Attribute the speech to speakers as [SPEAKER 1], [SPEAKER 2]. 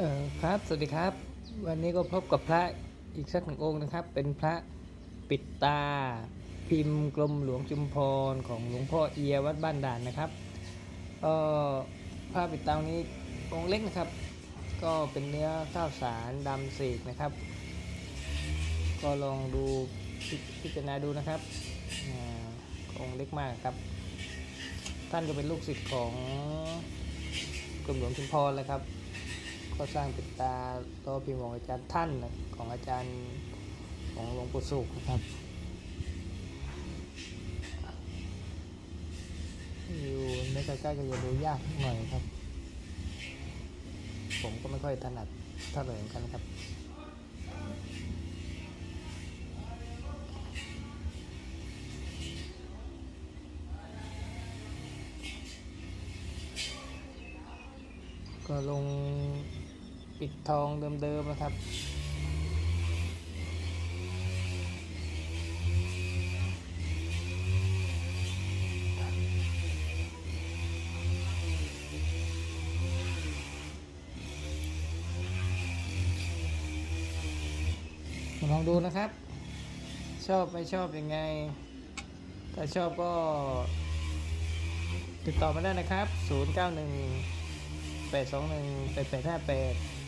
[SPEAKER 1] เออครับสวัสดีครับ วันนี้ก็พบกับพระอีกสักหนึ่งองค์นะครับ เป็นพระปิดตา พิมพ์กรมหลวงจุมพรของหลวงพ่อเอียวัดบ้านด่านนะครับเอ่อพระปิดตานี้องค์เล็กนะครับ ก็เป็นเนื้อข้าวสารดำสีกนะครับ ก็ลองดูพิจารณาดูนะครับองค์เล็กมากครับ ท่านก็เป็นลูกศิษย์ของกรมหลวงชุมพรเลยครับ ก็สร้างปิดตาตัวพิมพ์ของอาจารย์ท่านนะของอาจารย์ของหลวงปู่สุขนะครับ อยู่ในใกล้ๆก็จะดูยากหน่อยครับ ผมก็ไม่ค่อยถนัดเท่าไหร่เหมือนกันครับก็ลง ปิดทองเดิมๆนะครับ ลองดูนะครับ ชอบไม่ชอบยังไง ถ้าชอบก็ติดต่อมาได้นะครับ 091 821 8858